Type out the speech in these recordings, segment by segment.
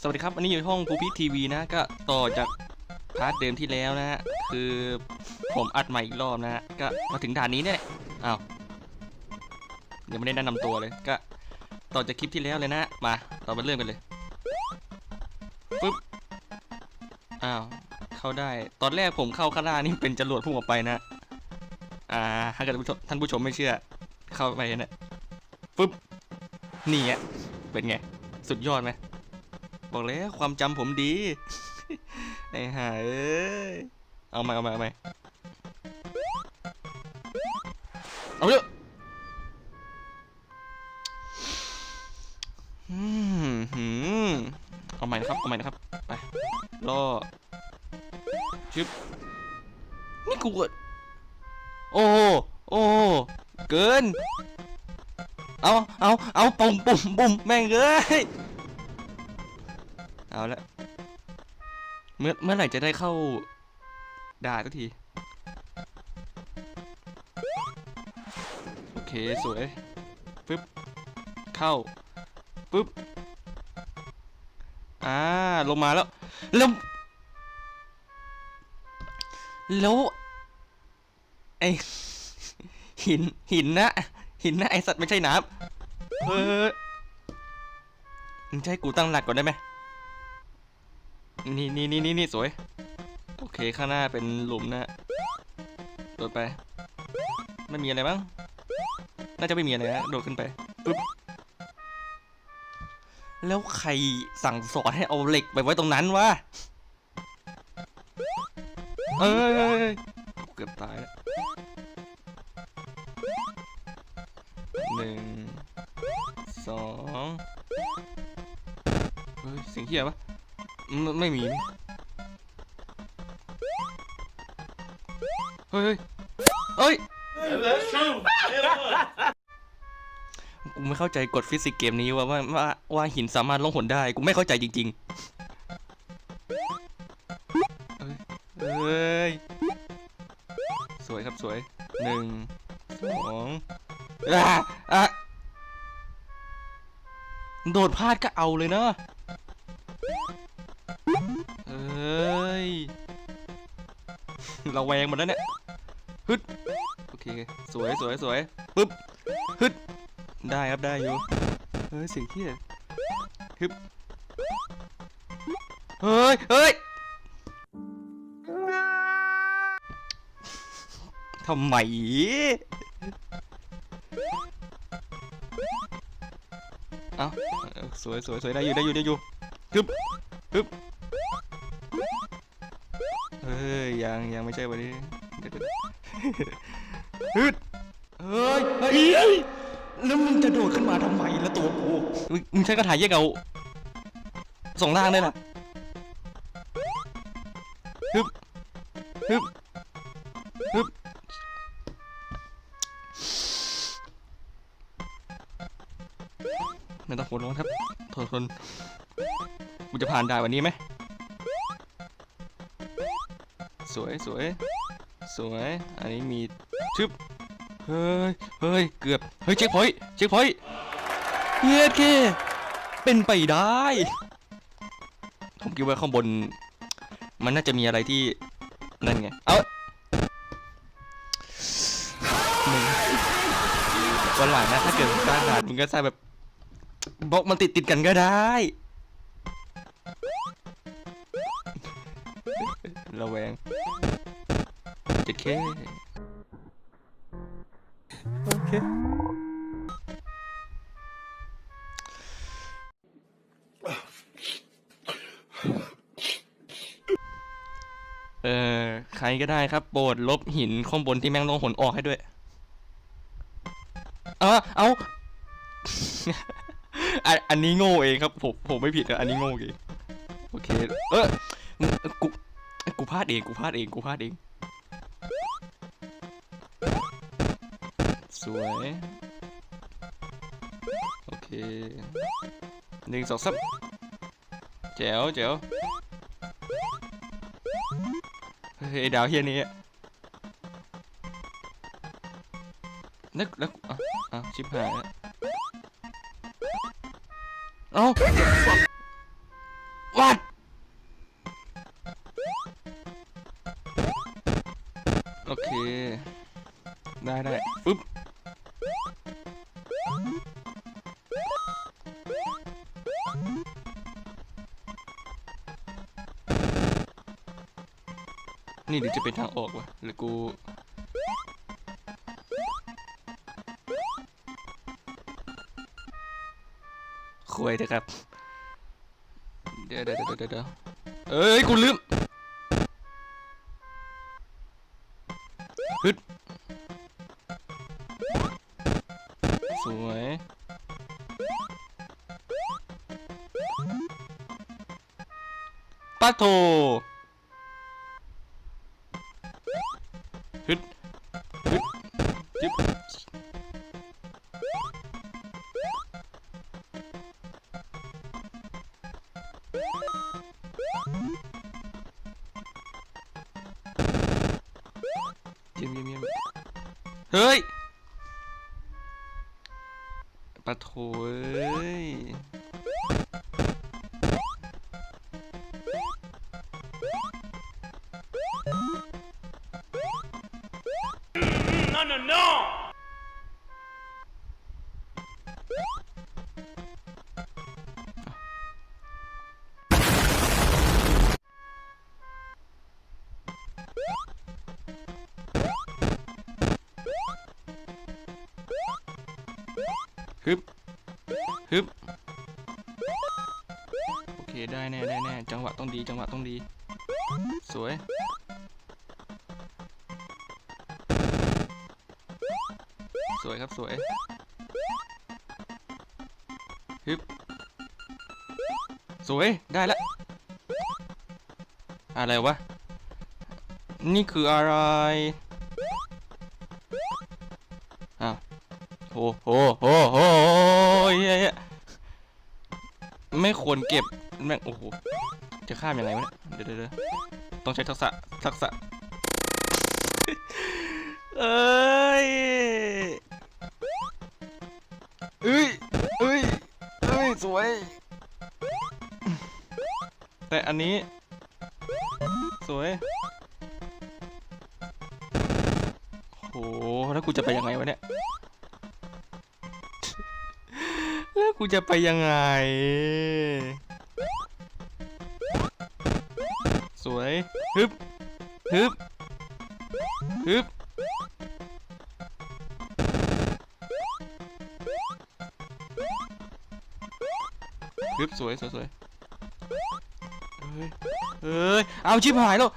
สวัสดีครับอันนี้อยู่ห้องภูพิทีวีนะก็ต่อจากพาร์ทเดิมที่แล้วนะฮะคือผมอัดใหม่อีกรอบนะฮะก็มาถึงด่านนี้เนี่ยแหละอ้าวยังไม่ได้แนะนำตัวเลยก็ต่อจากคลิปที่แล้วเลยนะมาเรามาเริ่มกันเลยปึ๊บอ้าวเข้าได้ตอนแรกผมเข้าข้างหน้านี่เป็นจรวดพุ่งออกไปนะอ่าถ้าเกิดท่านผู้ชมไม่เชื่อ เข้าไปเนี่ยปึ๊บนี่อะเป็นไงสุดยอดไหม บอกแล้วความจำผมดี ไอ้ห่าเอ้ย เอาใหม่เอาใหม่เอาใหม่เอาเยอะอืมหืมเอาใหม่นะครับ เอาใหม่นะครับ ไปรอชึบนี่กูกดโอ้โหโอ้เกิน เอาเอาเอาปุ่มปุ่มปุ่มแม่งเอ้ย เอาละเมื่อเมื่อไหร่จะได้เข้าด่าสักที โอเค สวย ปึ๊บ เข้า ปึ๊บ อ่า ลงมาแล้ว แล้ว แล้ว ไอหิน หินนะ หินนะ ไอสัตว์ไม่ใช่น้ำเออมึงจะให้กูตั้งหลักก่อนได้ไหม นี่นี่นี่นี่นี่สวย โอเคข้างหน้าเป็นหลุมนะโดดไป ไม่มีอะไรมั้งน่าจะไม่มีอะไรนะโดดขึ้นไปปึ๊บแล้วใครสั่งสอนให้เอาเหล็กไปไว้ตรงนั้นวะ เอ้ยเกือบตายแล้วหนึ่งสองเฮ้ยเสียงเฮียวะ ไม่ไม่มี เฮ้ย เฮ้ยกูไม่เข้าใจกฎฟิสิกส์เกมนี้ว่าว่าว่าว่าหินสามารถล่องหนได้ กูไม่เข้าใจจริงๆเอ้ยเอ้ย สวยครับสวยหนึ่งสองอะอะโดดพลาดก็เอาเลยเนาะ เราแวงหมดแล้วเนี่ยฮึดโอเคสวยสวยสวยปึ๊บฮึดได้ครับได้อยู่เฮ้ยเสียงเที่ยฮึบเฮ้ยเฮ้ยทำไมเอ้าสวยสวยสวยได้อยู่ได้อยู่ได้อยู่ฮึบฮึบ ฮ้ยยังยังไม่ใช่วันนี้เดี๋ยวเดี๋ยวฮึดเฮ้ยเฮ้ยแล้วมึงจะโดดขึ้นมาทำไมแล้วตัวกูมึงมึงใช้กระถายแยกเอาสองล่างได้ล่ะฮึบฮึบฮึบไม่ต้องหัวร้อนครับทนทนกูจะผ่านได้วันนี้ไหม สวยสวยสวย อันนี้มีชึบ เฮ้ย เฮ้ย เกือบ เฮ้ย เช็คพอยต์เช็คพอยต์เย็ดเค เป็นไปได้ ผมคิดว่าข้างบน มันน่าจะมีอะไรที่ นั่นไง เอาวันหลังนะ ถ้าเกิดสร้างด่านมึงก็ใส่แบบบล็อกมันติดติดกันก็ได้ ระแวงเจ็ดเคโอเคเออใครก็ได้ครับโปรดลบหินข้างบนที่แม่งต้องหนออกให้ด้วย เอาเอาอันอันนี้โง่เองครับผมผมไม่ผิดนะอันนี้โง่เองโอเค เออกู กูพลาดเองกูพลาดเองกูพลาดเองสวยโอเคหนึ่งสองสามแจ๋วแจ๋วเฮ้ยดาวเฮียนี้นึกแล้วอะอะชิบหายแล้วเอ้า ได้ได้ปึ๊บนี่หรือจะเป็นทางออกวะหรือกูคุยเถอะครับ เดี๋ยวเดี๋ยวเดี๋ยวเดี๋ยวเดี๋ยวเอ้ย กูลืม ฮึดสวยปัดโถฮึดฮึดจึ๊บ เฮ้ยปะโถเอ้ย ฮึบฮึบโอเคได้แน่ได้แน่จังหวะต้องดีจังหวะต้องดี สวยสวยครับสวยฮึบสวยได้ละอะไรวะ นี่คืออะไร อ้โหโอ้โหเฮ้ยเฮ้ยไม่ควรเก็บแม่งโอ้โหจะข้ามยังไงวะเนี่ยเดี๋ยวเดี๋ยวเดี๋ยวต้องใช้ทักษะทักษะเอ้ยเอ้ยเอ้ยเอ้ยสวย แต่อันนี้ สวยโอ้โหแล้วกูจะไปยังไงวะเนี่ย แล้วกูจะไปยังไง สวยฮึบฮึบฮึบฮึบสวยสวยสวยเฮ้ยเฮ้ยเอาชิบหายแล้ว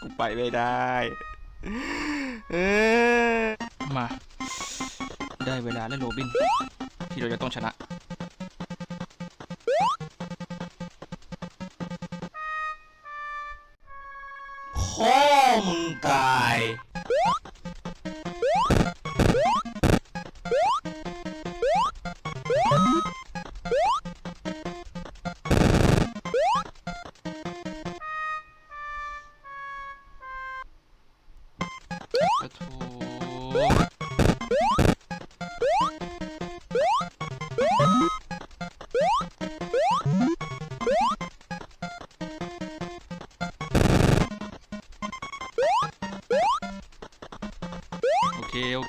กูไปไม่ได้ เออมา ได้เวลาแล้วโรบิน ที่เราจะต้องชนะ พ่อมึงตาย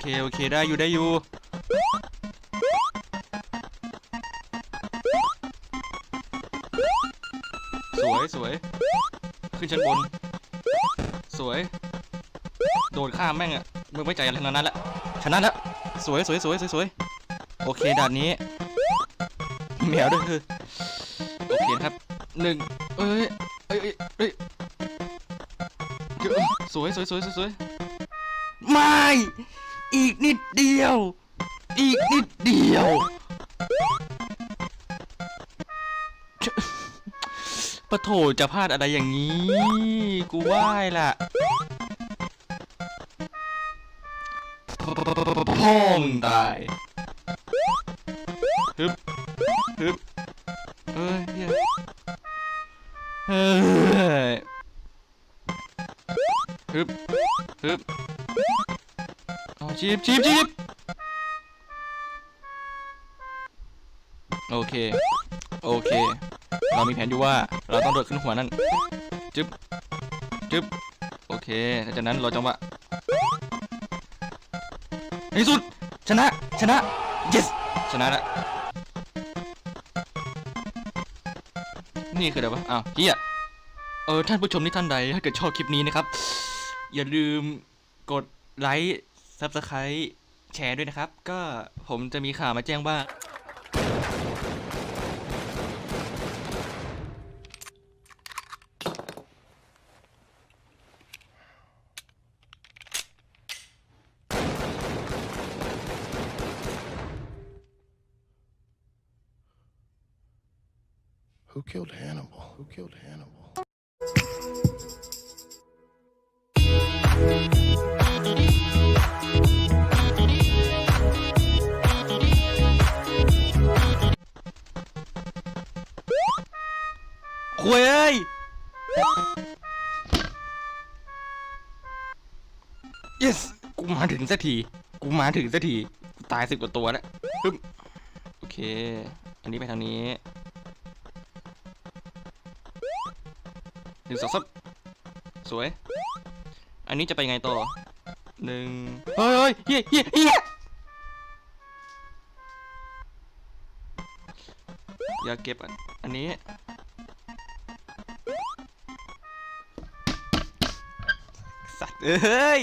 เคโอเค โอเค ได้อยู่ได้อยู่สวยสวย ขึ้นชั้นบน สวย โดดข้ามแม่งอะมึงไม่ใจอะไรทั้งนั้นแหละชนะแล้วสวยสวยสวยสวยสวยโอเคด่านนี้มีแมวด้วยคือโอเคครับหนึ่งเอ้ยเอ้ยเอ้ยเอ้ยเอ้ยสวยสวยสวยสวยสวยไม่ อีกนิดเดียว อีกนิดเดียว ปะโถจะพลาดอะไรอย่างนี้ กูไหว้ล่ะพ่อมึงตาย ฮึบ ฮึบ เอ้ยเฮ้ยฮึบ ฮึบ ชีบชีบชีบโอเค โอเค เรามีแผนอยู่ว่าเราต้องโดดขึ้นหัวนั่นจึ๊บจึ๊บโอเคหลังจากนั้นเราจังหวะในที่สุด ชนะ ชนะ yes ชนะละนี่คืออะไรวะ อ้าวเฮียเออ ท่านผู้ชมที่ท่านใด ถ้าเกิดชอบคลิปนี้นะครับ อย่าลืมกดไลค์ Subscribe แชร์ด้วยนะครับ ก็ผมจะมีข่าวมาแจ้งว่า Who killed Hannibal? Who killed Hannibal? ถึงสักที กูมาถึงสักที กูตายสิบกว่าตัวแล้วปึ๊บโอเค อันนี้ไปทางนี้หนึ่งสองสามสวย อันนี้จะไปไงต่อหนึ่งเฮ้ยเฮ้ยเฮียเฮียเฮียอย่าเก็บอันนี้สัตว์เอ้ย